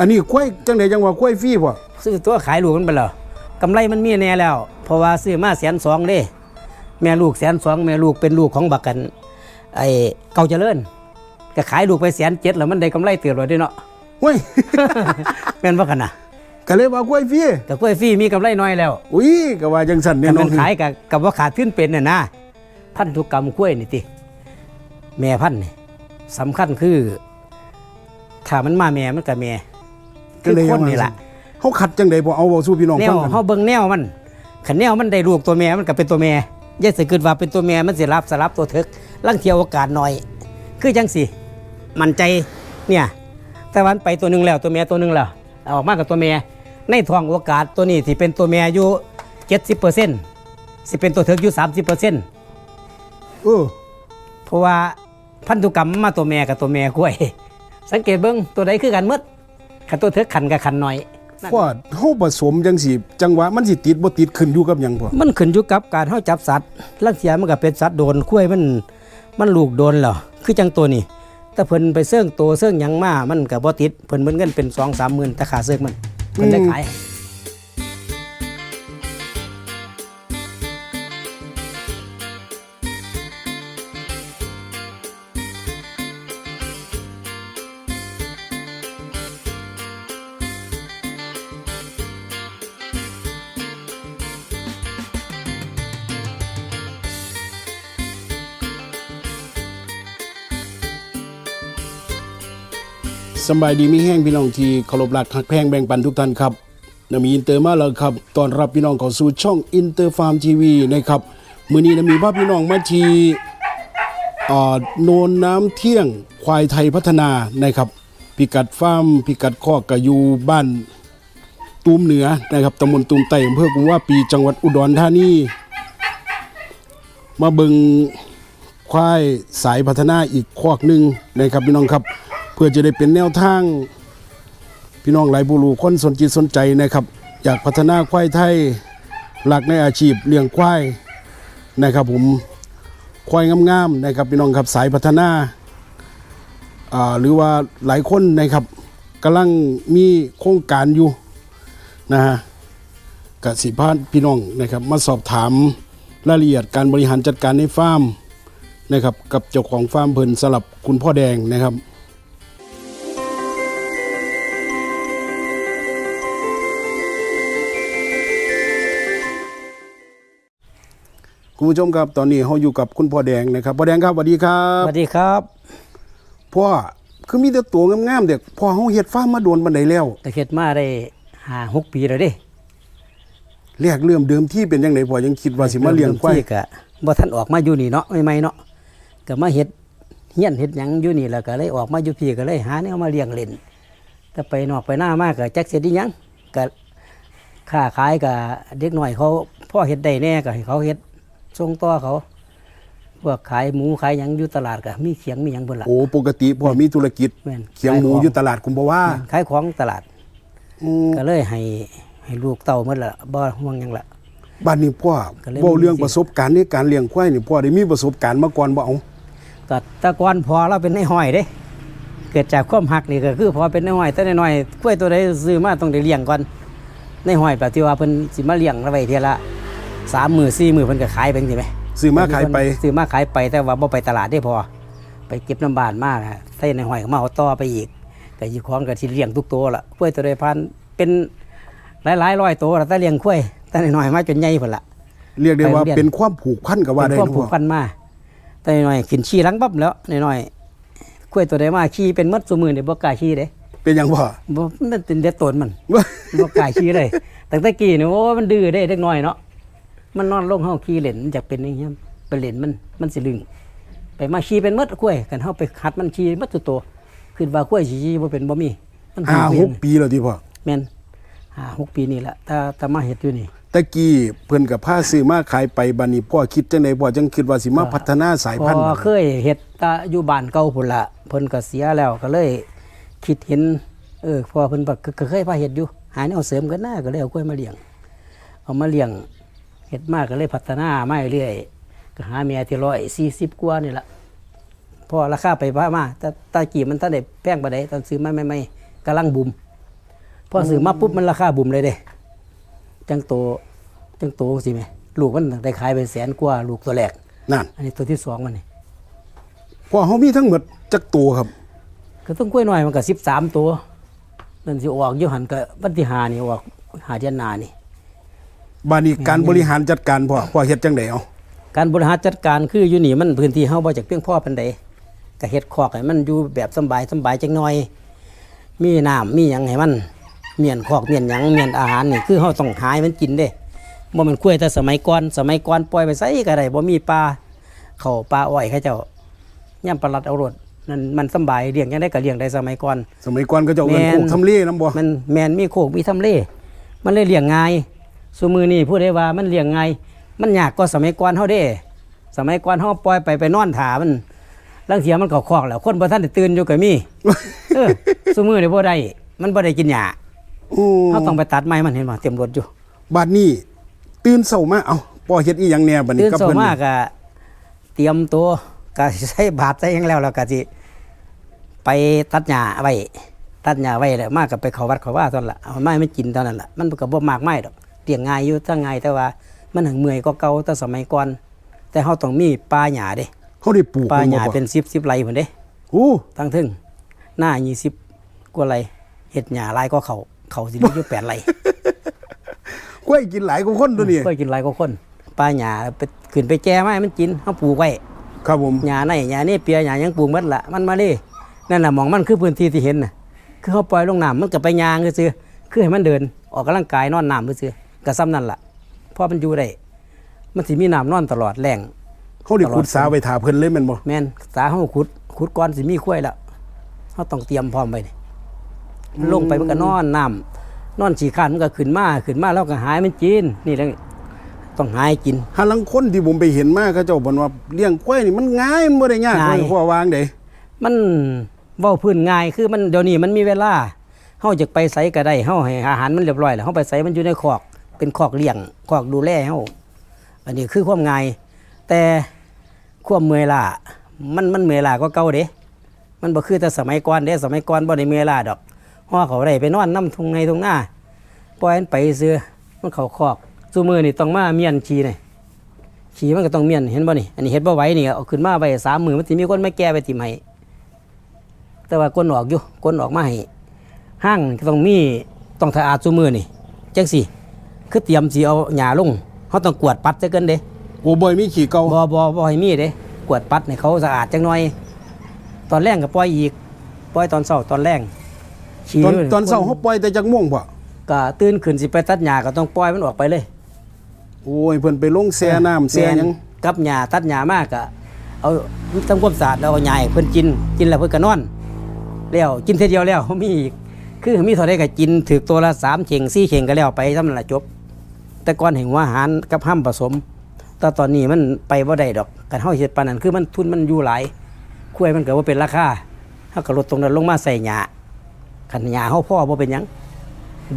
อันนี้กล้วยจังไดจังว่ากล้วยฟรีพ่อซื้อตัวขายลูกมันไปแล้วกำไรมันมีแน่แล้ว เพราะว่าซื้อมาแสนสองเด้ แม่ลูกแสนสองแม่ลูกเป็นลูกของบักกัน ไอ้เก่าเจริญก็ขายลูกไปแสนเจ็ดแล้วมันได้กำไรเติบเลยเด้เนาะเฮ้ยแม่นว่ากันนะก็เลยว่ากล้วยฟรีแต่กล้วยฟรีมีกำไรน้อยแล้ว อุ้ยก็ว่าจังสั่นแน่แต่นอมันนขายกับกับว่าขาดขึ้นเป็นน่ะนะพันธุกรรมกล้วยนี่ติแม่พันธุ์นี่สำคัญคือถ้ามันมาแม่มันกับแม่ ก็เลยคือคนนี่แหละเฮาขัดจังไดบ่เอาเว้าสู่พี่น้องแนฟัวงกันเฮาเบิ่งแนวมันขันแนวมันได้ลูกตัวแม่มันก็เป็นตัวแม่อย่าสิคิดว่าเป็นตัวแม่มันสิรับสลับตัวเถิกลังเที่ยวโอกาสน้อย คือจังสิมั่นใจเนี่ยแต่วันไปตัวหนึงแล้วตัวแม่ตัวหนึงแล้วเอาออกมากับตัวแม่ในท้องโอกาสตัวนี้สิเป็นตัวแม่อยู่70%สิเป็นตัวเถิกอยู่30%เออเพราะว่าพันธุกรรมมาตัวแม่กับตัวแม่กล้วย สังเกตเบิ่งตัวใดคือกันหมด ขันตัวเถิกขันกับขันน้อยพอเฮาผสมจังสิจังหวะมันสิติดบ่ติดขึ้นอยู่กับหยังพ่อมันขึ้นอยู่กับการเฮาจับสัตว์ลังเทียมันก็เป็นสัตว์โดนคุ้ยมันมันลูกโดนเหรอคือจังตัวนี้ถ้าเพิ่นไปเสื่องโตเสื่องหยังมามันก็บ่ติดเพิ่นเบิ่นเงินเป็น2 3หมื่นแต่ค่าเสื่องมันเพิ่นได้ขาย สบายดีมีแห้งพี่น้องที่เคารพรักหักแพงแบ่งปันทุกท่านครับนำมีอินเตอร์มาแล้วครับตอนรับพี่น้องเข้าสู่ช่องอินเตอร์ฟาร์มทีวีนะครับมื้อนี้นะมีภาพพี่น้องมาที่อ่าโนนน้ำเที่ยงควายไทยพัฒนานะครับ พิกัดฟาร์มพิกัดคอกกะยูบ้านตูมเหนือนะครับตำบลตูมไต่อำเภอกุมว่าปีจังหวัดอุดรธานีมาเบิงควายสายพัฒนาอีกคอกหนึ่งนะครับพี่น้องครับ พื่อจะได้เป็นแนวทาง พี่น้องหลายผู้รู้คนสนจิตสนใจนะครับ อยากพัฒนาควายไทยหลักในอาชีพเลี้ยงควายนะครับ ผมควายงามๆนะครับ พี่น้องครับสายพัฒนาอ่าหรือว่าหลายคนนะครับกำลังมีโครงการอยู่นะฮะกสิพานพี่น้องนะครับ มาสอบถามรายละเอียดการบริหารจัดการในฟาร์มนะครับ กับเจ้าของฟาร์มเพิ่นสลับคุณพ่อแดงนะครับ คุณผู้ชมครับตอนนี้เขาอยู่กับคุณพ่อแดงนะครับพ่อแดงครับสวัสดีครัสบวัสดีครับพ่อคือมีแต่ตัวงามๆเด็กพ่อเขาเฮ็ดฟาร์มมาโดนบันไดแล้วแต่เฮ็ดมาได้ห้าหกปีแล้วเด้แรกเริ่มเดิมที่เป็นยังไงพ่อยังคิดว่าสิมาเลี้ยงควายที่ก็บ่ทันออกมาอยู่นี่เนาะใหม่ๆเนาะก็มาเฮ็ดเฮียนเฮ็ดหยังอยู่นี่แล้วก็เลยออกมาอยู่พี่ก็เลยหาแนวมาเลี้ยงเล่นแต่ไปนอกไปหน้ามากก็จักเสร็จอีหยังก็ค้าขายกับเด็กน้อยเขาพ่อเฮ็ดได้แน่ก็ให้เขาเฮ็ด ส่งต่อเขาพวกขายหมูขายหยังอยู่ตลาดก็มีเขียงมีหยังเบิ่นล่ะโอ้ปกติพ่อมีธุรกิจแม่น เขียงหมูอยู่ตลาดกุมภาวาขายของตลาด อืมก็เลยให้ให้ลูกเต้าหมดละบ่ห่วงหยังละ บ้านนี้พ่อก็เลย เว้าเรื่องมีสิประสบการณ์ในการเลี้ยงควายนี่พ่อได้มีประสบการณ์มาก่อนบ่เอาก็แตะกอนพอเราเป็นในห้อยเด้ เกิดจากความหักนี่ก็คือพอเป็นในห้อยแต่น้อยๆกล้วยตัวใดซื้อมาต้องได้เลี้ยงก่อนในห้อยแบบที่ว่าเพิ่นสิมาเลี้ยงเราไว้เทียละ สามมือสี่มือเพิ่นก็ขายไปจังซี่ไหมซื้อมาขายไป ซื้อมาขายไปแต่ว่าบ่ไปตลาดได้พอ ไปเก็บน้ำบานมากใส่ในห้อยก็มาเอาต่อไปอีกก็อยู่ของก็สิเลี้ยงทุกตัวละกล้วยตัวใดพันเป็นหลายๆร้อยตัวละแต่เลี้ยงกล้วยแต่น้อยๆมาจนใหญ่พุ่นละเรียกได้ว่าไปโรงเรียนเป็นความผูกพันกับว่าได้เป็นความนะผูพ่กอพันมาแต่หน่อยๆขึ้นขี้หลังปั๊บแล้วหน่อยๆกล้วยตัวใดมาขี้เป็นมัดสมือเนี่ยบ่กล้าขี้เด้เป็นอย่างพ่อบ่มันเป็นเด็ดตนมันบ่กล้าขี้เลยตั้งแต่กี้เนี่ยโอ้มันดื้อเด้เด็กน้อยเนาะ มันนอนลงเฮาขี้เล่นมันอยากเป็นอย่างเงี้ยไปเล่นมันมันสิลึงไปมาขี้เป็นมัดกล้วยกันเฮาไปคัดมันขี้มัดตัวโตคิดว่ากล้วยสิขี้บ่เป็นบ่มีมันห้าเวีหยนกปีแล้วที่พ่อแม่นห้าหกปีนี่แหละถ้าถ้ามาเฮ็ดอยู่นี่ตะกี้เพิ่นกับผ้าซื้อมาขายไปบัดนี้พ่อคิดจังไดพ่อจังคิดว่าสิมาพัฒนาสายพพันธุ์อเคยเฮ็ดแตาอยู่บ้านเก่าพุ่นละเพิ่นก็เสียแล้วก็เลยคิดเห็นเออพอเพิ่นบอกก็ก็เคยพาเฮ็ดอยู่หาแนวเสริมกันหน้าก็เลยเอากล้วยมาเลี้ยงเอามาเลี้ยง เฮ็ดมากก็เลยพัฒนามาเรื่อยก็หาเมียที่ร้อยสี่สิบกว่านี่ละพอราคาไปว่ามาแต่ตากี้มันตอนได้แพงปานใดตอนซื้อมาใหม่ๆกำลังบูมพอซื้อมาปุ๊บมันราคาบุ่มเลยเด้จังโตจังโตสิแม่ลูกมันได้ขายไปแสนกว่าลูกตัวแรกนั่นอันนี้ตัวที่สองมันนี่พอเฮามีทั้งหมดจักตัวครับ ก็ต้องกล้วยน้อยมันก็สิบสามตัวนั่นสิออกอยู่หันก็วันที่หานี่ออกหาเดือนหนานี่ บาดนี้การบริหารจัดการพ่อพ่อเฮ็ดจังไดเอาการบริหารจัดการคืออยู่นี่มันพื้นที่เฮาบ่จักเพียงพอปานใดก็เฮ็ดคอกให้มันอยู่แบบสำบายสำบายจักหน่อย มีน้ำมีหยังให้มันเมียนคอกเมียนหยังเมียนอาหารนี่คือเฮาต้องหาให้มันกินเด้บ่แมันกล้วยแต่สมัยก่อนสมัยก่อนปล่อยไปไสก็ได้บ่มีปลาเข้าปลาอ้อยเขาเจ้าย่ํปลาลัดเอารถนั่นมันสำบายเลี้ยงยังได้ก็เลี้ยงได้สมัยก่อน สมัยก่อนก็จะเอาเงินแม่นโคกทำเลนํบ่มันแมนมีโคกมีทำเลมันเลยเลี้ยงง่าย สมือนี่พูดได้ว่ามันเลี้ยงง่ายมันยากกว่าสมัยก่อนเฮาเด้ สมัยก่อนเฮาปล่อยไปไปนอนถามันลังเสียมันก็คอกแล้วคนบ่ทันได้ตื่นอยู่ก็มีเออสมือนี่บ่ได้ มันบ่ได้กินหญ้าโอ้เฮาต้องไปตัดไม้มันเห็นบ่เต็มรถอยู่บาดนี้ตื่นเช้ามาเอ้าพ่อเฮ็ดอีหยังแหน่บัดนี้ตื่นกับเช้าเพิ่นมาก็เตรียมตัวก็สิใส่บาตรใส่หยังแล้วแล้วก็สิไปตัดหญ้าไว้ตัดหญ้าไว้แล้วมาก็ไปเข้าวัดเข้าว่าตอนละเอาไม้มันกินตอนนั้นล่ะมันก็บ่มากไม้ดอก เลี้ยงง่ายอยู่ถ้าง่ายแต่ว่า มันถึงเมื่อยก็เก่าแต่สมัยก่อน แต่เฮาต้องมีป่าหญ้าเด้เฮาได้ปลูกป่าหญ้าบ่พ่อเป็น10 10ไร่พุ่นเด้โอ้ทั้งถึงหน้า20กว่าไร่เฮ็ดหญ้าหลายก็เขาเขาสิเหลืออยู่8ไร่กล้วยกินหลายกว่าคนตัวนี้ก็กินหลายกว่าคนป่าหญ้าไปขึ้นไปแจ้ไม้มันกินเฮาปลูกไว้ครับผมหญ้าในหญ้านี่เปียหญ้าหยังปลูกหมดละมันมาดินั่นน่ะหมองมันคือพื้นที่ที่เห็นน่ะคือเขาปล่อยลงน้ำมันก็ไปยางซื่อๆคือให้มันเดินออกกำลังกายนอนน้ำซื่อๆ ก็ซ้ำนั่นล่ะเพราะมันอยู่ได้มันสิมีน้ำนอนตลอดแรงเฮาได้ขุดสาไว้ถาเพิ่นเลยแม่นบ่แม่นสาเฮาขุดขุดก่อนสิมีข้วยแล้วเฮาต้องเตรียมพร้อมไว้นี่ลงไปมันก็นอนน้ำนอนฉี่ข้านมันก็ขึ้นมาขึ้นมาแล้วก็หายมันกินนี่แหละต้องหายกินหาลังคนที่ผมไปเห็นมาเขาเจ้าบ่นว่าเลี้ยงกล้วยนี่มันง่ายมันบ่ได้ยากง่ายเลยพ่อวางเด้มันเว้าพื้นง่ายคือมันเดี๋ยวนี้มันมีเวลาเฮาจะไปไสก็ได้เฮาให้อาหารมันเรียบร้อยแล้วเฮาไปไสมันอยู่ในคอก เป็นคอกเลี้ยงคอกดูแลเฮาอันนี้คือความง่ายแต่ความเมื่อยล้ามันมันเมื่อยล้าก็เก่าเด้มันบ่คือแต่สมัยก่อนเด้สมัยก่อนบ่ได้เมื่อยล้าดอกห่อเขาได้ไปนอนน้ำทุ่งในทุ่งหน้าปล่อยมันไปซื้อมันเขาคอกซุมื้อนี่ต้องมาเมียนขีนี่ขี้มันก็ต้องเมียนเห็นบ่นี่อันนี้เฮ็ดบ่ไหวนี่เอาขึ้นมาไว้สามมือมันสิมีคนมาแก้ไปติมให้แต่ว่าก้นออกอยู่ก้นออกมาให้ห้างก็ต้องมีต้องสะอาดซุมือนี่จังสิ คือเตรียมสิเอาหญ้าลงเขาต้องกวาดปัดซะเกินเด้โอ้บ่อยมีขี้เก่าบ่บ่บ่ให้มีเด้กวาดปัดให้เขาสะอาดจังหน่อย ตอนแรกก็ปล่อยอีกปล่อยตอนเช้าตอนแรงขี้ตอนยู่ตอนเช้าเฮาปล่อยแต่จักม่วงพ่อก็ตื่นขึ้นสิไปตัดหญ้าก็ต้องปล่อยมันออกไปเลย โอ้ยเพิ่นไปลงแช่น้ำแช่หยังม่นกับหญ้าตัดหญ้ามากก็เอาทำความสะอาดแล้วเอาหญ้าให้เพิ่นกินกินแล้วเพิ่นก็นอนแล้วกินเท่เดียวแล้วมีอีกคือมีเท่าใดก็กินถือตัวละสามเข่งสี่เข่งก็แล้วไปทำนั่นละจบ แต่ก่อนเห็นว่าอาหารกับห้ามผสมแต่ตอนนี้มันไปบ่ได้ดอกการเฮาเฮ็ดปานนั้นคือมันทุนมันอยู่หลายคุ้ยมันก็บ่เป็นราคาเฮาก็ลดตรงนั้นลงมาใส่หญ้าคันหญ้าเฮาพ่อบ่เป็นหยัง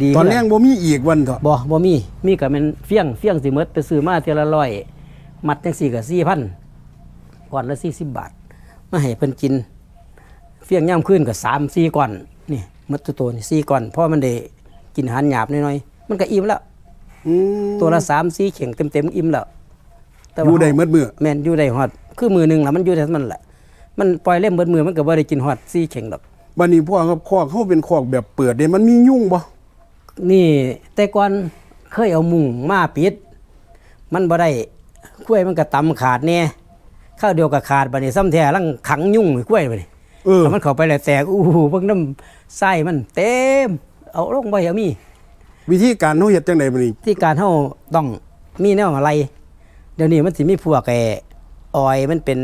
ดีตอนคืแรกบ่มีอีกวันเถอะบ่บ่มีมีก็แม่นเฟี้ยงเฟี้ยงสิหมดไปซื้อมาเทื่อละร้อยมัดจังซี่ก็4,000ก่อนละ40บาทมาให้เพิ่นกิน เฟี้ยงย่ำขึ้นก็สามสี่ก้อนนี่หมัดตัวโตนี่สี่ก้อนเพราะมันได้กินอาหารหยาบน้อยๆมันก็อิ่มแล้วอืม ตัวละสามสี่เข่งเต็มๆอิ่มแล้วแต่อว่ายู่ได้หมดมื้อแม่นอยู่ได้ฮอด คือมือหนึงล่ะมันอยู่ได้มันแหละมันปล่อยเล่มเบิดมือมันก็บ่ได้กินฮอดสี่เข่งดอกบัดนี้พ่อครับคอกเฮาเป็นคอกแบบเปิดเด้มันมียุงบ่นี่แต่ก่อนเคยเอามุงมาปิด มันบ่ได้กล้วยมันก็ตำขาดแน่ข้าวเดียวก็ขาดบัดนี้ซ้ำแท้ลังขังยุ่งกล้วยบัดนี้เออแล้วมันเข้าไปแล้วแตกอู้หูเบิ่งน้ำไส้มันเต็ม เอาลงไปเอามี วิธีการเฮาเฮ็ดจังไดบัดนี้ที่การเฮาต้องมีแนวอะไร เดี๋ยวนี้มันสิมีพวกแอออยมันเป็น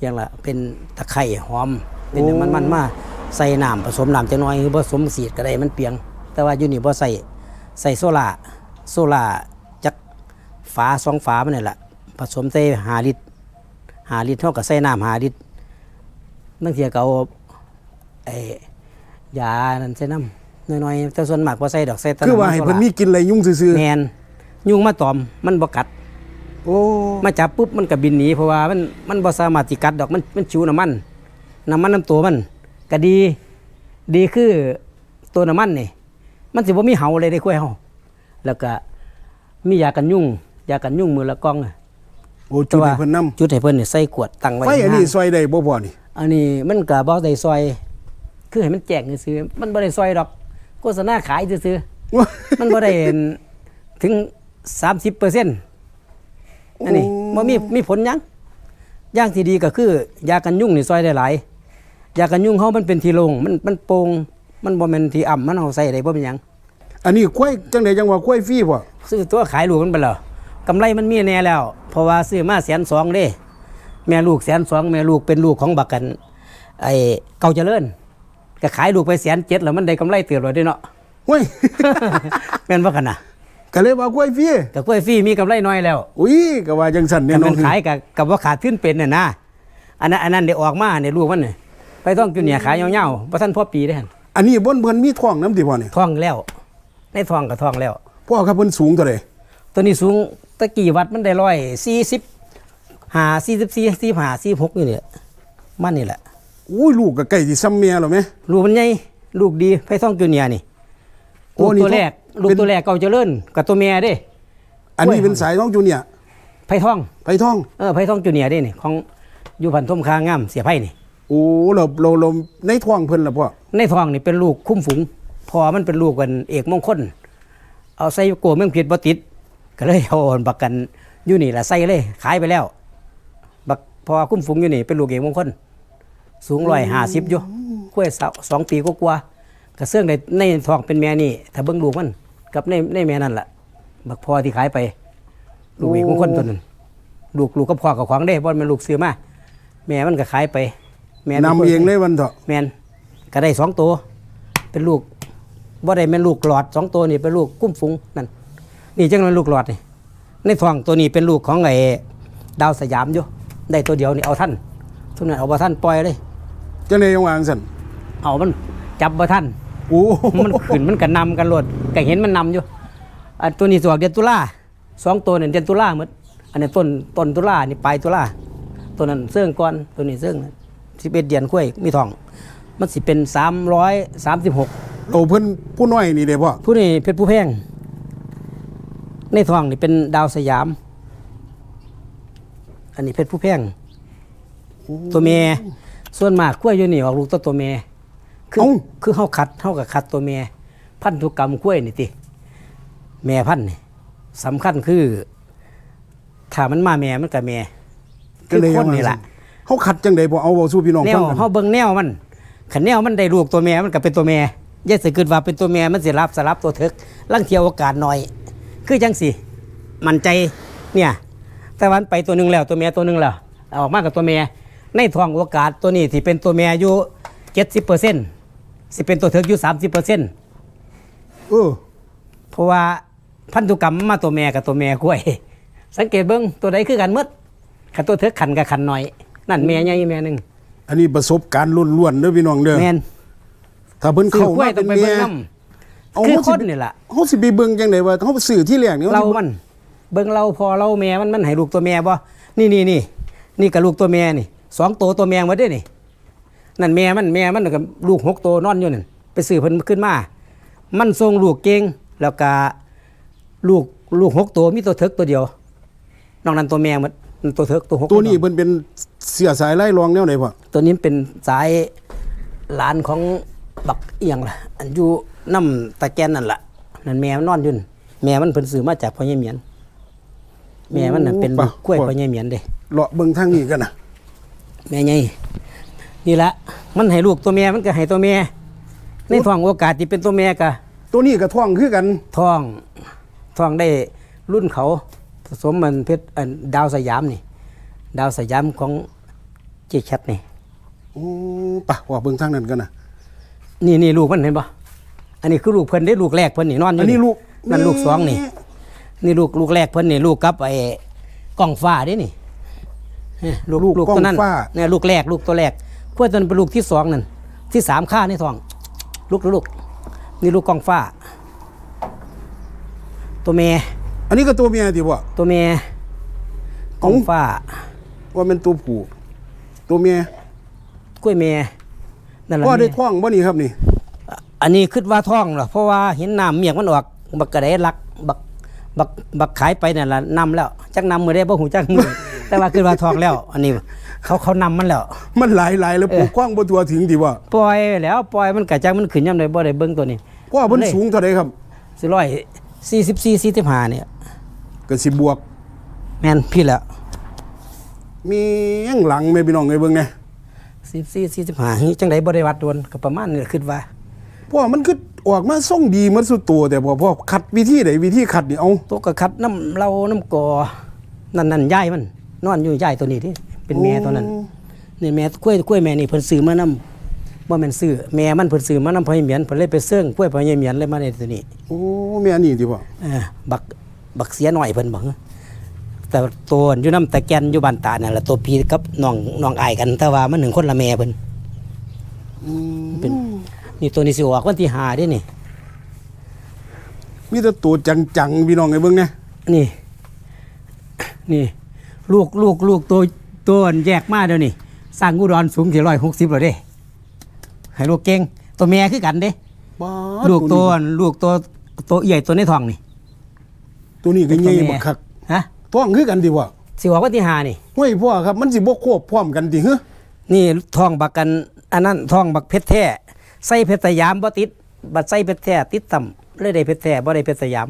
อย่างละเป็นตะไคร่หอม เป็นมันมันๆมาใส่น้ำผสมน้ำจังน้อยคือผสมสีดก็ได้มันเปียง แต่ว่าอยู่นี่บ่ใส่ใส่โซล่าโซล่าจักฝาสองฝามันนี่แหละผสมใส่หาลิตรหาลิตรเท่ากับใส่น้ำหาลิตรบางเทีก็เอาไอ้ยานั่นใส่น้ำ น้อยๆแต่ส่วนมากบ่ใส่ดอกใส่แต่คือว่าำให้โซเพิ่นล่มีกินอะไรยุงซื่อแมนยุงมาตอมมันบ่กัด ๆโอ้มาจับปุ๊บมันก็บินหนีเพราะว่ามันมันบ่สามารถสิกัดดอกมันมันชิวน้ำมันน้ำมันน้ำตัวมันก็ดี ดีคือตัวน้ำมันนี่มันสิบ่มีเห่าเลยได้กล้วยเฮาแล้วก็มียากันยุงยากันยุงมือละกล่องอะโอ้จุดให้เพิ่นนำจุดให้เพิ่นนี่ใส่ขวดตั้งไว้ไฟอันนี้ข้างซอยได้บ่พอนี่อันนี้มันก็บ่ได้ซอย คือให้มันแจกซื้อๆมันบ่ได้ซอยดอก โฆษณาขายซื้อๆ มันบ่ได้ถึง 30%อันนี้บ่มีมีผลหยังอย่างที่ดีก็คือ ยากันยุงนี่ซอยได้หลายยากันยุงเฮามันเป็นที่โล่งมันมันโปร่งมันบ่แม่นที่อ่ำมันเอาใส่ได้บ่เป็นหยังอันนี้ควายจังไดจังว่าควายฟรีบ่ซื้อตัวขายลูกมันไปแล้วกำไรมันมีแน่แล้ว เพราะว่าซื้อมาแสนสองเด้ แม่ลูกแสนสองแม่ลูกเป็นลูกของบักกัน ไอ้เก่าเจริญ ก็ขายลูกไปแสนเจ็ดแล้วมันได้กำไรเติบเลยเด้เนาะเฮ้ยแม่นว่ากันนะก็เลยว่าควายฟรีกับกล้วยฟรีมีกำไรน้อยแล้วอุ้ยก็ว่าจังสั่นแน่แต่นอมันนขายกับกับว่าขาดทุนเป็นน่ะนะอันนั้นอันนั้นเดี๋ยวออกมาเนี่ยลูกมันเนี่ยไปต้องกินเนี่ยขายเงาๆเพราะท่านพ่อปีได้หั่นอันนี้บนเพิ่นมีท้องน้ำติพ่อนี่ท้องแล้วในท้องกับท้องแล้วพ่อครับเพิ่นสูงเท่าใดตัวนี้สูงตะกี้วัดมันได้ร้อยสี่สิบห้าสี่สิบสี่สี่ห้าสี่หกนี่เนี่ยมันนี่แหละ อุ้ยลูกก็ใกล้สิซ้ำแม่แล้วแม่ลูกมันใหญ่ลูกดีไพท่องจูเนียร์นี่โอ้ลูกนี่ตัวแรกเป็น ลูกตัวแรกเก่าเจริญกับตัวเมียเด้ อันนี้เป็นสายน้องจูเนียร์ไพท่องไปท้อง เออไพท่องจูเนียร์เด้นี่ของอยู่พันทุ่มคางามเสียไพ่นี่ โอ้เราเราเราในท้องเพิ่นล่ะพ่อในท้องนี่เป็นลูกคุ้มฝูงพอมันเป็นลูกกันเอกมงคล เอาใส่โกเมืองผิดบ่ติด ก็เลยเอาบักกันอยู่นี่ละใส่เลย ขายไปแล้ว บักพอคุ้มฝูงอยู่นี่เป็นลูกเอกมงคล สูงร้อยห้าสิบอยู่กล้วยสาวสองปีก็กว่าๆกระเสื่องในในท้องเป็นแม่นี่ถ้าเบิ่งลูกมันกับในในแม่นั่นแหละบักพอที่ขายไป ลูกเอกมงคลตัวนั้นลูกลูกก็พอกับของได้เพราะมันลูกซื้อมาแม่มันก็ขายไป แม่นำเองเลยวันเถาะแมนก็ได้สองตัว เป็นลูกบ่ได้แม่นลูกหลอดสองตัวนี่เป็นลูกกุ้มฟุ้งนั่นนี่จังเป็นลูกหลอดนี่ในท้องตัวนี้เป็นลูกของไอ้ดาวสยามอยู่ได้ตัวเดียวนี่เอาท่านทุกนั้นเอาบ่ท่านปล่อยเลย จังไดยังวางสั่นเอามันจับบ่ท่านโอ้มันขึ้นมันก็นำกันโลดก็เห็นมันนำอยู่อันตัวนี้สวกเดือนตุลาสองตัวนี่เดือนตุลาหมดอันนี้ต้นต้นตุลานี่ปลายตุลาตัวนั้นเสื่องก่อนตัวนี้เสื่องสิบเอ็ดเดือนกล้วยมีทอง มันสิเป็นสามร้อยสามสิบหกโอ้เพิ่นผู้น้อยนี่เด้พ่อผู้นี้เพชรผู้แพงในทองนี่เป็นดาวสยาม อันนี้เพชรผู้แพงตัวเมีย ส่วนมากกล้วยอยู่นี่ออกลูกตัวตัวเมียคือคือเฮาขัดเฮากับขัดตัวเมียพันธุกรรมกล้วยนี่ติแม่พันธุ์นี่สำคัญคือถ้ามันมาแม่มันกับแม่คือคนนี่แหละเฮาขัดจังไดบ่เอาเว้าสู่พี่น้องแนฟัวงกันเฮาเบิ่งแนวมันขันแนวมันได้ลูกตัวแม่มันก็เป็นตัวแม่อย่าสิคิดว่าเป็นตัวแม่มันสิรับสลับตัวเถิกลังเที่ยวโอกาสน้อย คือจังสิมั่นใจเนี่ย แต่วันไปตัวหนึงแล้วตัวแม่ตัวหนึงแล้วเอาออกมากับตัวแม่ ในท้องโอกาสตัวนี้ที่เป็นตัวแม่อยู่70%สิเป็นตัวเถิกอยู่30%เออเพราะว่าพันธุกรรมมาตัวแม่กับตัวแม่กล้วย สังเกตเบิ่งตัวใดคือกันหมดขันตัวเถิกขันกับขันน้อย นั่นแม่ใหญ่แม่หนึงอันนี้ประสบการณ์ล้วนๆเด้อพี่น้องเด้อแม่นถ้าเพิ่นซื้อเข้ากล้วยมาต้เป็อนงไปเมีเบิ่ยงน้เอาำคือเฮาคสินนี่ล่ะเฮาสิไปเบิ่งจังไดว่าเฮาซื้อที่แรกนี่เรามันเบิ่งเราพอเราแม่มันมันให้ลูกตัวแม่บ่นี่นี่นี่นี่กับลูกตัวแม่นี่ สองตัวตัวแม่หมาได้นี่นั่นแม่มันแม่มันกับลูกหกตัวนอนอยู่นั่นไปซื้อเพิ่นขึ้นมา มันทรงลูกเก่งแล้วก็ลูกลูกหกตัวมีตัวเถิกตัวเดียวนอกนั้นตัวแม่หมดมันตัวเถิกตัวหกตัวนี้เพิ่นเป็นเสียสายไล่รองแนวไหนพ่อตัวนี้เป็นสายหลานของบักเอียงล่ะอันอยู่น้ำตะแกนนั่นล่ะนั่นแม่มันนอนอยู่นั่นแม่มันเพิ่นซื้อมาจากพ่อใหญ่เหมียนแม่มันน่ะเป็นลูกกล้วยพ่อใหญ่เหมียนเด้เลาะเบิ่งทางนี้กันน่ะ แม่ใหญ่นี่ละมันให้ลูกตัวแม่มันก็ให้ตัวแม่ในท้องโอกาสที่เป็นตัวแม่ก็ตัวนี้ก็ท้องคือกันท้องท้องได้รุ่นเขาผสมมันเพชรอันดาวสยามนี่ ดาวสยามของเจ๊ชัดนี่โอ้ปะว่าเบิ่งทางนั้นกันน่ะนี่นี่ลูกมันเห็นปะอันนี้คือลูกเพิ่นได้ลูกแรกเพิ่นนี่นอนอยู่อันนี้ลูกนั่นลูกสองนี่ นี่ลูกลูกแรกเพิ่นนี่ลูกกับไอ้กล้องฟ้าเด้นี่เอ้ย ลูกลูกลูกกล้องตัวนั้นฟ้าเนี่ยลูกแรกลูกตัวแรกพวกตัวนั้นเป็นลูกที่สองนั่นที่สามข้าในท้อง ลูกลูกนี่ลูกกล้องฟ้า ตัวแม่อันนี้ก็ตัวเมียติบ่ตัวแม่กล้องฟ้า ว่าเป็นตัวผู้ตัวเมียกล้วยแม่นั่นแหละพ่อได้แม่ท้องบ่นี่ครับนี่ อันอันนี้คิดว่าท้องเหรอเพราะว่าเห็นน้ำเมียกมันออกบักกระไดลักบักบักบักขายไปนั่นล่ะนำแล้วจักนำมือได้บ่หูจักมือ แต่ว่าคิดว่าท้องแล้ว อันนี้เขาเขานำมันแล้ว มันหลายหลายๆแล้วปลูกกว้างบ่ตัวถึงดีว่าปล่อยแล้วปล่อยมันกะจักมันขึ้นยามใดบ่ได้เบิ่งตัวนี้ว่ามันสูงเท่าใดครับสิร้อยสี่สิบสี่สี่สิบห้าเนี่ยก็สิบวก แม่นพี่แล้วมีหยังหลังแม่พี่น้องเอ้ยเบิ่งแหน่สี่สี่สี่สิบห้าจังไดบ่ได้วัดโดนก็ประมาณนี้แหละคิดว่าเพราะว่ามันคือออกมาส่งดีเหมันสุดตัว แต่พอพอคัดวิธีใดวิธีคัดนี่เอาตัวกระคัดน้ำเราน้ำกอนั่นนั่นยายมัน นอนอยู่ยายตัวนี้ที่เป็นแม่ตัวนั้นนี่แม่กล้วยกล้วยแม่นี่เพิ่นซื้อมานำบ่แม่นซื้อแม่มันเพิ่นซื้อมานำพ่อใหญ่เหมียนเพิ่นเลยไปเสื่องกล้วยพ่อใหญ่เหมียนเลยมาในตัวนี้โอ้แม่อันนี้ดีบ่เออบักบักเสียหน่อยเพิ่นบอกแต่ตัวอยู่น้ำตะแกนอยู่บ้านตานั่นแหละตัวพี่กับน้องน้องอายกันแต่ว่ามันหนึ่งคนละแม่เพิ่นอืมเป็นนี่ตัวนี้สิออกวันที่ห้าเด้นี่ มีแต่ตัวจังๆพี่น้องเอ้ยเบิ่งแหน่นี่ นี่ ลูกลูกลูกตัวตัวอันแยกมาเดี๋ยวนี้สร้างอุดรสูงที่ร้อยหกสิบแล้วเด้ให้ลูกเก่งตัวแม่คือกันเด้บ้าลูกตัวอันลูกตัวตัวใหญ่ตัวในท้องนี่ ตัวนี้ก็ใหญ่บักคักฮะท้องคือกันดีบ่สิออกวันที่ห้านี่ห้วยพ่อครับมันสิบ่ควบพร้อมกันติฮะนี่ท้องบักกันอันนั้นท้องบักเพชรแท้ใส่เพชรสยามบ่ติดบัดใส่เพชรแท้ติดต่ำเลยได้เพชรแท้บ่ได้เพชรสยาม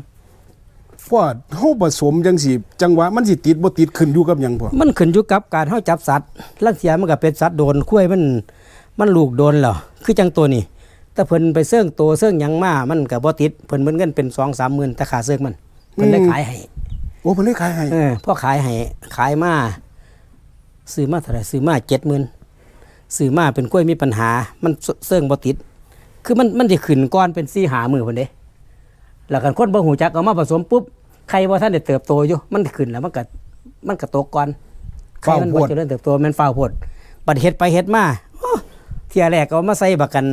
พ่อเฮาผสมจังสิจังหวะมันสิติดบ่ติดขึ้นอยู่กับหยังพ่อมันขึ้นอยู่กับการเฮาจับสัตว์ลังเสียมันก็เป็นสัตว์โดนคุ้ยมันมันลูกโดนแล้วคือจังตัวนี้แต่เพิ่นไปเสื่องตัวเสื่องหยังมามันก็บ่ติดเพิ่นเหมือนกันเป็น2 3หมื่นแต่ค่าเสื่องมันเพิ่นได้ขายให้โอ้เพิ่นเลยขายให้เออพอขายให้ขายมาซื้อมาเท่าไหร่ซื้อมา70,000ซื้อมาเป็นกล้วยมีปัญหา มันเสื่องบ่ติด คือมันมันสิขึ้นก้อนเป็น4 5มื้อพุ่นเด้แล้วกันคนบ่ฮู้จักเอามาผสมปุ๊บ ไข่บ่ทันได้เติบโตอยู่มันขึ้นแล้วมันก็มันก็ตกก่อนไข่มันบ่เจริญเติบโตแมันฟ้าวโพดบัดเฮ็ดไปเฮ็ดมาโอ้เที่ยแรกก็เอามาใส่บักกัน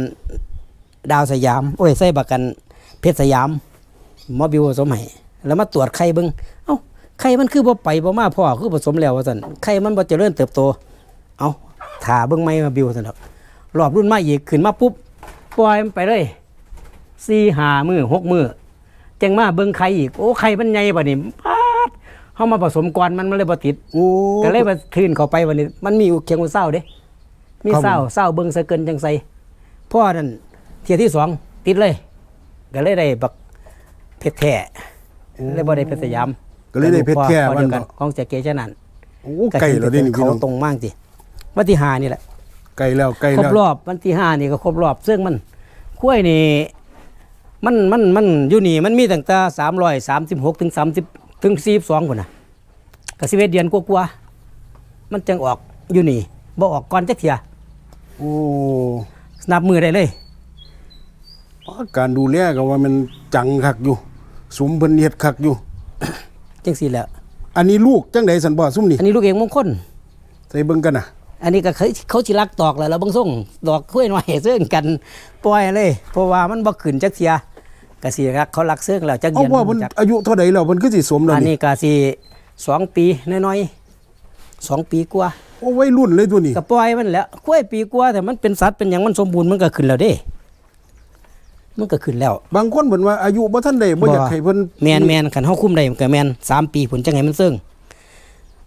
ดาวสยามโอ้ยใส่บักกันเพชรสยามหมอบิวผสมให้แล้วมาตรวจไข่เบิ่งเอ้าไข่มันคือบ่ไปบ่มาพ่อคือผสมแล้วว่าซั่นไข่มันบ่เจริญเติบโต เอ้าถ่าเบิ่งใหม่มาบิวซั่นดอกรอบรุ่นมาอีกขึ้นมาปุ๊บปล่อยมันไปเลย4 5มื้อ6มื้อ จังมาเบิ่งไข่อีกโอ้ไข่มันใหญ่บัดนี้ปาดเฮามาผสมก่อนมันมันเลยบ่ติดโอ้ ก็เลยมาคลื่นเข้าไปวันนี้ มันมีอยู่เคียงกับเศร้าเด้ มีครับเศร้าเศร้าเบิ่งสะเกินจังใสพ่อนั่นเที่ยที่สองติดเลย ก็เลยได้บักเพชรแท้เลยบ่ได้เพชรสยามก็เลยได้เพชรแค่พ่อวัเดีนยวกัเนาะ นของเสียเกชนันโอ้ไก่แล้วเด้นี่พี่เขาน้องตรงมากสิวันที่ห้านี่แหละ ไก่แล้วไก่ครบแล้วรอบวันที่ห้านี่ก็ครบรอบซึ่งมันคุ้วยนี่ มันมันมันอยู่นี่มันมีตั้งแต่สามร้อยสามสิบหกถึงสามสิบถึงสี่สิบสองคนน่ะก็สิบเอ็ดเดือนกว่าๆมันจังออกอยู่นี่บ่ออกก่อนจักเทียโอ้นับมือได้เลยการดูแลก็ว่ามันจังคักอยู่สุมเพิ่นเฮ็ดคักอยู่จังสี่แหล้วอันนี้ลูกจังไดสันบ่ซุมนี่อันนี้ลูกเองมงคลใส่เบิ่งกันน่ะอันนี้ก็เขาเขาสิรักตอกแล้วเราบางส่งดอกกล้วยน้อยเสื่องกันปล่อยเลยเพราะว่ามันบ่ขึ้นจักเทีย ก็สิรักเขารักเสื่องแล้วจักเอาเย็นว่าเพิ่นจักอายุเท่าใดแล้วเพิ่นคือสิสมแล้วอันนี่นี้ก็สิสองปีน้อยๆสองปีกว่าโอ้วัยรุ่นเลยตัวนี้ก็ปล่อยมันแหล้วกล้วยปีกว่าแต่มันเป็นสัตว์เป็นหยังมันสมบูรณ์มันก็ขึ้นแล้วเด้ มันก็ขึ้นแล้ว บางคนเพิ่นว่าอายุบ่ทันได้บ่อยากให้เพิ่นแมนแมนขันเฮาคุมได้มันก็แมนสามปีผลจังไงมันเซิง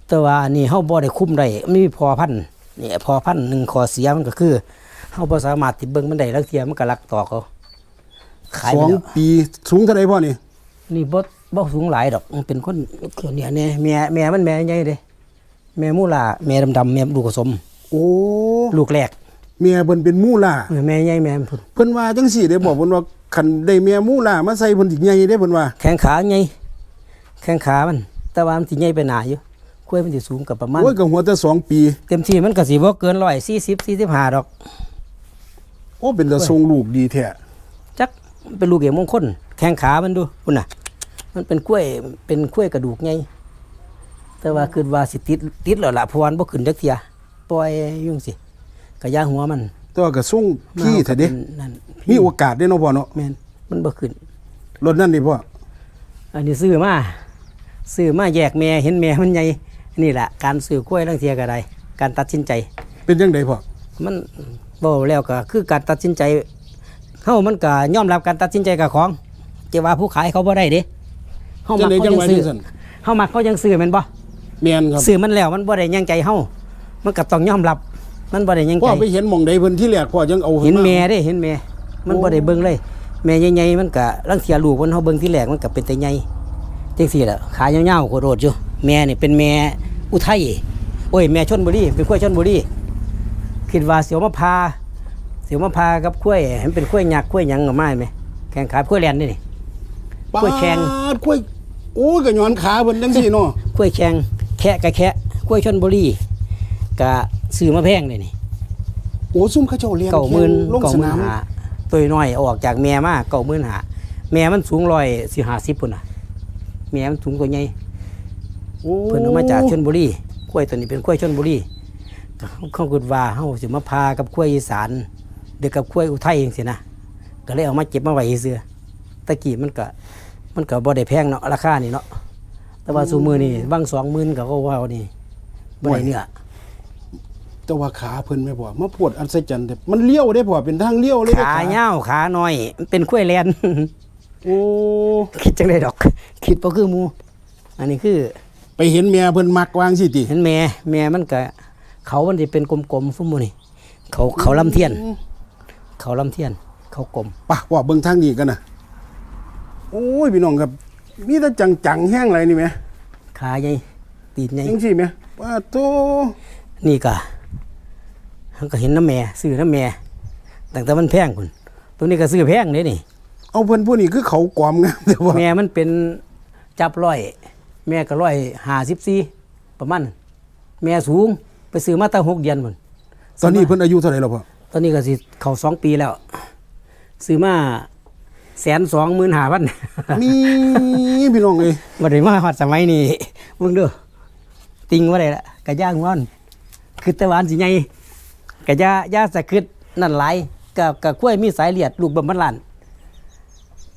แต่ว่าอันนี่เฮาบ่ได้คุมได้ไม่มีพอพันธุ์นี่พอพันธุ์หนึ่งข้อเสียมันก็คือเฮาบ่สามารถติเบิ่งมันได้ลักเทียมันก็ลักต่อเขา ขายสไปองแล้วปีสูงเท่าใดพ่อนี่นี่บ่บ่สูงหลายดอกมันเป็นคนเขียวเนี่ยแน่แม่แม่มันแม่ใหญ่เด้แม่มูลาแม่ดำๆแม่ลูกผสม โอ้ลูกแรกเมียเพิ่นเป็นมูล่าเออแม่ใหญ่แม่พุ่นเพิ่นว่าจังซี่ได้บอกเพิ่นว่าคันได้เมียมูล่ามาใส่เพิ่นสิใหญ่ได้เพิ่นว่าแข้งขาใหญ่แข้งขามัน แต่ว่ามันสิใหญ่ไปหนาอยู่กล้วยมันสิสูงกับประมาณ โอ้ยก็หัวแต่สองปี เต็มที่มันก็สิบ่เกิน140 45ดอก โอ้เป็นตาทรงลูกดีแท้ จักเป็นลูกเอกมงคลแข้งขามันดูคุณน่ะ มันเป็นกล้วยเป็นกล้วยกระดูกไงแต่ว่าคือว่าสิติดติดแล้วล่ะเพราะวามันบ่ขึ้นจักเทียปล่อยยุ่งสิกระยาหัวมันแต่ว่าก็ทรงพี่แท้เด้มันนั่นมีโอกาสได้เนาะพ่อเนาะแม่นมันบ่ขึ้นรถนั่นนี่พ่ออันนี้ซื้อมาซื้อมาแยกแม่เห็นแม่มันใหญ่นี่แหละการซื้อกล้วยลังเทียก็ได้การตัดสินใจ เป็นจังไดพ่อมันเว้าแล้วก็คือการตัดสินใจ เฮามันก็ยอมรับการตัดสินใจกับของจะว่าผู้ขายเขาบ่ได้เด้เฮาจัมังกได๋เขาจังยังไว้ซื้อจังซั่นเฮามักเขายังซื้อแม่นบ่แม่นครับซื้อมันแล้วมันบ่ได้ยังใจเฮามันก็ต้องยอมรับมันบ่ได้ยังพ่ใจอไปเห็นหม่องใดเพิ่นที่แรกพ่อจังเอาเห็นมาแม่เด้เห็นแม่มันบ่ได้เบิ่งเลยแม่ใหญ่ๆมันก็ลังเทียลูกมันเฮาเบิ่งที่แรกมันก็เป็นแต่ใหญ่จังซี่ล่ะขายาวๆโคตรโดดอยู่แม่นี่เป็นแม่อุทัยโอ้ยแม่ชนบุรีเป็นกล้วยชนบุรีคิดว่าเสียวมาพาเสียวมาพากับกล้วยให้มันเป็นกล้วยยักษ์กล้วยหยังออกมาไหมแข่งขายกล้วยแลนนี่นี่ กล้วยแข็ง ปาดกล้วยโอ้ยก็ย้อนขาเพิ่นจังซี่เนาะ กล้วยแข่งแคะกะแคะกล้วยชนบุรีกะซื้อมาแพงเลยนี่โอ้ซุ่มเขาเจ้าเรียนเก้าหมื่นลงเก้าสหมื่นานมหาตัวน้อยออกจากแม่มาเก้าหมื่นหาแม่มันสูงร้อยสี่ห้าสิบปุ่นน่ะแม่มันสูงตัวใหญ่ โอ้เพิ่นเอามาจากชนบุรีกล้วยตัวนี้เป็นกล้วยชนบุรีก็เขาคิดว่าเฮาสิมาพากับกล้วยอีสาน เด็กกับกล้วยอุทัยเองสินะก็เลยเอามาเก็บมาไว้เสื้อตะกี้มันก็มันก็บ่ได้แพงเนาะราคานี่เนาะแต่ว่าซูมือนี่บางสองหมื่นก็ว่าเอานี่บ่ได้เนื้อแต่ว่าขาเพิ่นแม่พ่อมาปวดอัศจรรย์แต่มันเลี้ยวได้พ่อเป็นทางเลี้ยวเลยเด้ขาเหี่ยวขาน้อยมันเป็นกล้วยแลนโอ้คิดจังไดดอก คิดบ่คือหมูอันนี้คือ ไปเห็นแม่เพิ่นมักวางสิติเห็นแม่แม่มันก็เขามันสิเป็นกลมๆฟุ่มหมูนี่เขาเขาลำเทียน เขาลำเทียน เขากลมปะว่าเบิ่งทางนี้กันน่ะโอ้ยพี่น้องครับมีแต่จังๆแห้งไรนี่แหมขาใหญ่ตีนใหญ่จังซี่แหมว่าโตนี่ก็เขาก็เห็นน้ำแม่ซื้อน้ำแม่ตั้งแต่มันแพงคุณตัวนี้ก็ซื้อแพงเด้นี่ เอาเพิ่นผู้นี้คือเขากวามงามแต่ว่าแม่มันเป็นจับร้อย แม่ก็ร้อยห้าสิบสี่ประมาณนั้นแม่สูงไปซื้อมาตั้งหกเดือนพุ่นตอนนี้เพิ่นอายุเท่าไหร่แล้วพ่อต อนนี้ก็สิเขาสองปีแล้ว ซื้อมาแสนสองหมื่นห้าพันมีพี่น้องเอ้ยมาได้มาฮอดสมัยนี้มึงเด้อติงว่าได้ละกะย่างว่อนคือแตะวันสิใหญ่กะยายาสะคึดนั่นหลายกะกะกล้วยมีสายเลียดลูกบำบัดลัน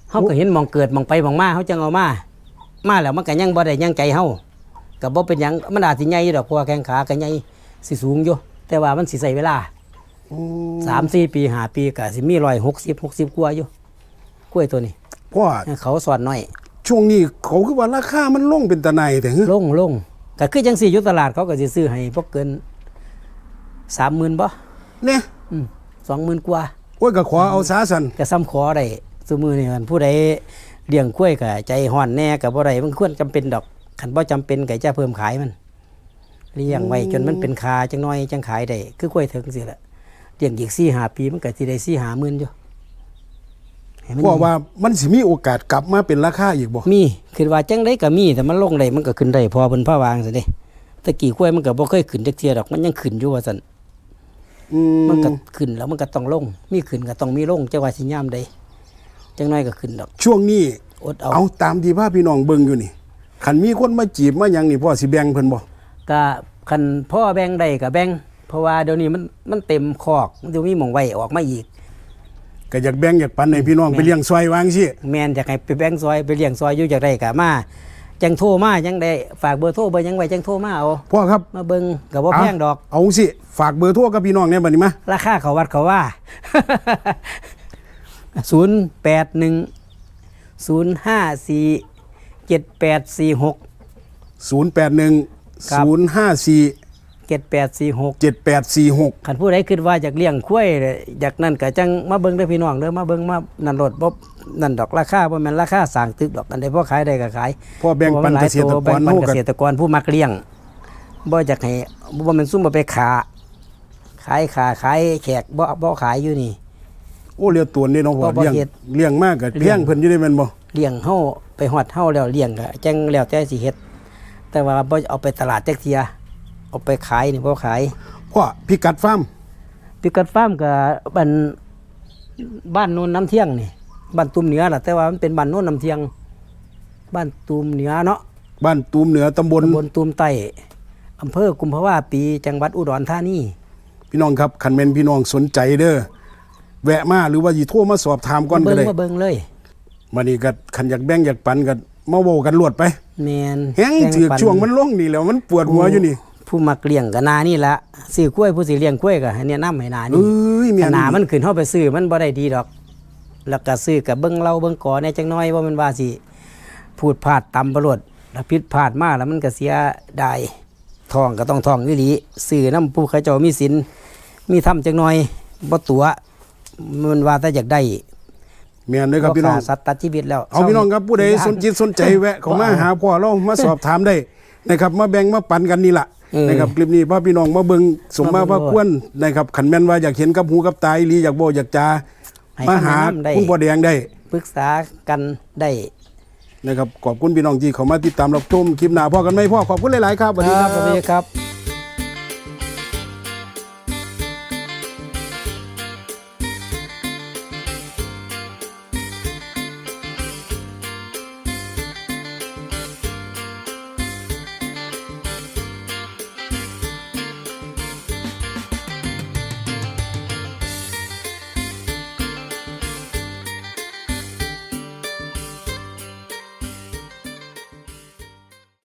เฮาก็เห็นหมองเกิดหมองไปหมองมาเฮาจังเอามา มาแล้วมันก็ยังบ่ได้ยังใจเฮาก็บ่เป็นหยังมันอาจสิใหญ่อยู่ดอกเพราะว่าแข้งขาก็ใหญ่สิสูงอยู่แต่ว่ามันสิใช้เวลาโอ้ สามสี่ปีห้าปีก็สิมีร้อยหกสิบหกสิบกว่าอยู่กล้วยตัวนี้พ่อเขาสอนน้อย ช่วงนี้เขาคือว่าราคามันลงเป็นตะไนแต่ฮึลงลงก็คือจังสี่อยู่ตลาดเขาก็สิซื้อให้พวกเกินสามหมื่นบ่เนี่ยสองหมื่นกว่าโอ้ยก็ขอเอาสาสันก็ซ้ำขอได้สมือนี่มันผู้ใดเลี้ยงกล้วยก็ใจห่อนแน่กับบ่ได้มันควรจำเป็นดอกคันบ่จำเป็นก็จะเพิ่มขายมันเลี้ยงไว้จนมันเป็นคาจังน้อยจังขายได้คือกล้วยถึงสิละ เลี้ยงอีกสี่หาปีมันก็สิได้สี่หาหมื่นอยู่ให้มันพ่อว่ามันสิมีโอกาสกลับมาเป็นราคาอีกบ่มีคือว่าจังได้ก็มีแต่มันลงได้มันก็ขึ้นได้พอเพิ่นพาวางซะเด้แตะกี้กล้วยมันก็บ่เคยขึ้นจักเที่ยดอกมันยังขึ้นอยู่ว่าซั่นอืมันมก็ขึ้นแล้วมันก็ต้องลง มีขึ้นก็ต้องมีลงจังว่าสิยามใดจังน้อยก็ขึ้นดอกช่วงนี้อดเอาเอาตามที่พาพี่น้องเบิ่งอยู่นี่คันมีคนมาจีบมาหยังนี่พ่อสิแบ่งเพิ่นบ่ก็คันพ่อแบ่งได้ก็แบ่ง เพราะว่าเดี๋ยวนี้มันมันเต็มคอกมันจะมีหม่องไว้ออกมาอีก ก็อยากแบ่งอยากปันให้พี่น้องไปเลี้ยงซอยวางสิแม่นอยากให้ไปแบ่งซอยไปเลี้ยงซอยอยู่อยากได้ก็มาจังโทรมาจังได้ฝากเบอร์โทรเบอร์หยังไว้จังโทรมาเอาพ่อครับมาเบิ่งก็บ่แพงดอก เอาสิฝากเบอร์โทรกับพี่น้องเนี่ยบัดนี้มาราคาเขาวัดเขาว่าศูนย์แปดหนึ่งศูนย์ห้าสี่เจ็ดแปดสี่หก081ครับ054 เจ็ดแปดสี่หก7846ขันผู้ใดคิดว่าอยากเลี้ยงคุ้ยอยากนั่นก็จังมาเบิ่งได้อพี่น้องเด้อมาเบิ่งมานั่นรถบ่นั่นดอกราคาบ่แม่นราคาสร้างตึกดอกอันใดพอขายได้ก็ขายพ่อแบ่งปันเกษตรกรแบ่งปันเฮาเกก็ษตรกรผู้มักเลี้ยงบ่อยากให้บ่แม่นซุ่มบ่ไปขาขายขาขายแขกบ่บ่ขายอยู่นี่โอ้เลี้ยงตัวนี่เนาะพ่อบ่บ่เลี้ยงเฮ็ดเลี้ยงมากก็เลี้เลี้ยยงงเพิ่นอยู่ได้แม่นบ่เลี้ยงเฮาไปฮอดเฮาแล้วเลี้ยงก็จังแล้วแต่สิเฮ็ดแต่ว่าบ่เอาไปตลาดจักเทีย เอาไปขายนี่บ่ขายพ่อพิกัดฟาร์มพิกัดฟาร์มก็บ้านบ้านโนนน้ำเที่ยงนี่บ้านตุมเหนือล่ะแต่ว่ามันเป็นบ้านโนนน้ำเที่ยง บ้านตุมเหนือเนาะบ้านตูมเหนือตำบลตำบลตุมใต้อำเภอกุมภาวะปีจังหวัดอุดรธานีพี่น้องครับคันแม่นพี่น้องสนใจเด้อแวะมาหรือว่าสิโทรมาสอบถามก่อนก็เบิ่งได้มาเบิ่งเลยมานี่ก็คันอยากแบ่งอยากปันก็มาเว้ากันรวดไปแมนแฮงบ่ถือปัช่วงมันลงนี่แล้วมันปวดหัวอยู่นี่ ผู้มักเลี้ยงก็นานี่ละซื้อกล้วยผู้สิเลี้ยงกล้วยก็ให้แนะนำให้นาเอ้นี่ยแม่นหนามันขึ้นเฮาไปซื้อมันบ่ได้ดีดอก แล้วก็ซื้อกับเบิ้งเราเบิ้งก่อในจังน้อยว่ามันว่าสิพูดพลาดตำประหลดถ้าผิดพลาดมาแล้วมันก็เสียดายทองก็ต้องทองอีหลีซื้อน้ำผู้เขาเจ้ามีสินมีทำจังน้อยบ่ตัวมันว่าแต่อยากได้แม่นเด้อครับพี่น้องฆ่าสัตว์ตัดชีวิตแล้วเอาพี่น้องครับผู้ใดสนจิตสนใจแวะเขามาหาพ่อเรามาสอบถามได้นะครับมาแบ่งมาปันกันนี่ล่ะเออ นะครับคลิปนี้พ่อพี่น้องมาเบิ่งสมมามาเบิ่ว่างควรนะครับขันแม่นว่าอยากเห็นกับหูกับตาอีหลีอยากโบอยากจาให้มาหาคำแนะนำได้คุณพ่อแดงได้ปรึกษากันได้นะครับขอบคุณพี่น้องที่เขามาติดตามรับชมคลิปหน้าพ่อกันไหมพ่อขอบคุณหลาย ๆ ครับสวัสดีครับสวัสดีครับ